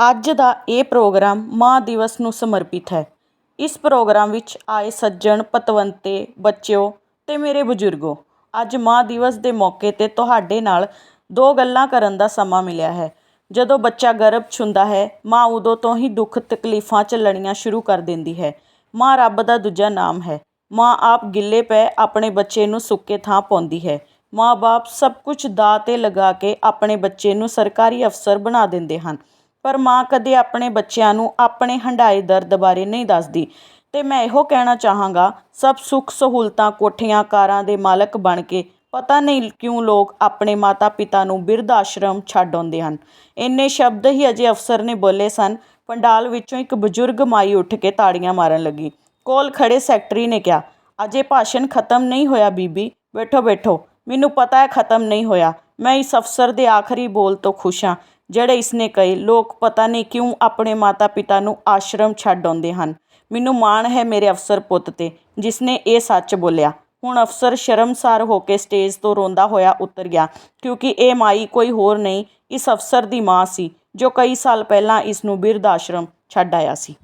ਅੱਜ ਦਾ ਇਹ ਪ੍ਰੋਗਰਾਮ ਮਾਂ ਦਿਵਸ ਨੂੰ ਸਮਰਪਿਤ ਹੈ। ਇਸ ਪ੍ਰੋਗਰਾਮ ਵਿੱਚ ਆਏ ਸੱਜਣ, ਪਤਵੰਤੇ, ਬੱਚਿਓ ਅਤੇ ਮੇਰੇ ਬਜ਼ੁਰਗੋ, ਅੱਜ ਮਾਂ ਦਿਵਸ ਦੇ ਮੌਕੇ 'ਤੇ ਤੁਹਾਡੇ ਨਾਲ ਦੋ ਗੱਲਾਂ ਕਰਨ ਦਾ ਸਮਾਂ ਮਿਲਿਆ ਹੈ। ਜਦੋਂ ਬੱਚਾ ਗਰਭ 'ਚ ਹੁੰਦਾ ਹੈ, ਮਾਂ ਉਦੋਂ ਤੋਂ ਹੀ ਦੁੱਖ ਤਕਲੀਫਾਂ ਝੱਲਣੀਆਂ ਸ਼ੁਰੂ ਕਰ ਦਿੰਦੀ ਹੈ। ਮਾਂ ਰੱਬ ਦਾ ਦੂਜਾ ਨਾਮ ਹੈ। ਮਾਂ ਆਪ ਗਿੱਲੇ ਪੈ ਆਪਣੇ ਬੱਚੇ ਨੂੰ ਸੁੱਕੇ ਥਾਂ ਪਾਉਂਦੀ ਹੈ। ਮਾਂ ਬਾਪ ਸਭ ਕੁਝ ਦਾਅ 'ਤੇ ਲਗਾ ਕੇ ਆਪਣੇ ਬੱਚੇ ਨੂੰ ਸਰਕਾਰੀ ਅਫਸਰ ਬਣਾ ਦਿੰਦੇ ਹਨ। ਪਰ ਮਾਂ ਕਦੇ ਆਪਣੇ ਬੱਚਿਆਂ ਨੂੰ ਆਪਣੇ ਹੰਢਾਏ ਦਰਦ ਬਾਰੇ ਨਹੀਂ ਦੱਸਦੀ। ਅਤੇ ਮੈਂ ਇਹੋ ਕਹਿਣਾ ਚਾਹਾਂਗਾ, ਸਭ ਸੁੱਖ ਸਹੂਲਤਾਂ ਕੋਠੀਆਂ ਕਾਰਾਂ ਦੇ ਮਾਲਕ ਬਣ ਕੇ, ਪਤਾ ਨਹੀਂ ਕਿਉਂ ਲੋਕ ਆਪਣੇ ਮਾਤਾ ਪਿਤਾ ਨੂੰ ਬਿਰਧ ਆਸ਼ਰਮ ਛੱਡ ਆਉਂਦੇ ਹਨ। ਇੰਨੇ ਸ਼ਬਦ ਹੀ ਅਜੇ ਅਫਸਰ ਨੇ ਬੋਲੇ ਸਨ। ਪੰਡਾਲ ਵਿੱਚੋਂ ਇੱਕ ਬਜ਼ੁਰਗ ਮਾਈ ਉੱਠ ਕੇ ਤਾੜੀਆਂ ਮਾਰਨ ਲੱਗੀ। ਕੋਲ ਖੜੇ ਸੈਕਟਰੀ ਨੇ ਕਿਹਾ, ਅਜੇ ਭਾਸ਼ਣ ਖਤਮ ਨਹੀਂ ਹੋਇਆ ਬੀਬੀ ਬੈਠੋ ਬੈਠੋ ਮੈਨੂੰ ਪਤਾ ਹੈ ਖਤਮ ਨਹੀਂ ਹੋਇਆ। ਮੈਂ ਇਸ ਅਫਸਰ ਦੇ ਆਖਰੀ ਬੋਲ ਤੋਂ ਖੁਸ਼ ਹਾਂ। ਜਿਹੜੇ ਇਸਨੇ ਕਹੇ, ਲੋਕ ਪਤਾ ਨਹੀਂ ਕਿਉਂ ਆਪਣੇ ਮਾਤਾ ਪਿਤਾ ਨੂੰ ਆਸ਼ਰਮ ਛੱਡ ਆਉਂਦੇ ਹਨ। ਮੈਨੂੰ ਮਾਣ ਹੈ ਮੇਰੇ ਅਫਸਰ ਪੁੱਤ ਤੇ, ਜਿਸਨੇ ਇਹ ਸੱਚ ਬੋਲਿਆ। ਹੁਣ ਅਫਸਰ ਸ਼ਰਮਸਾਰ ਹੋ ਕੇ ਸਟੇਜ ਤੋਂ ਰੋਂਦਾ ਹੋਇਆ ਉਤਰ ਗਿਆ, ਕਿਉਂਕਿ ਇਹ ਮਾਈ ਕੋਈ ਹੋਰ ਨਹੀਂ, ਇਸ ਅਫਸਰ ਦੀ ਮਾਂ ਸੀ, ਜੋ ਕਈ ਸਾਲ ਪਹਿਲਾਂ ਇਸ ਨੂੰ ਬਿਰਧ ਆਸ਼ਰਮ ਛੱਡ ਆਇਆ ਸੀ।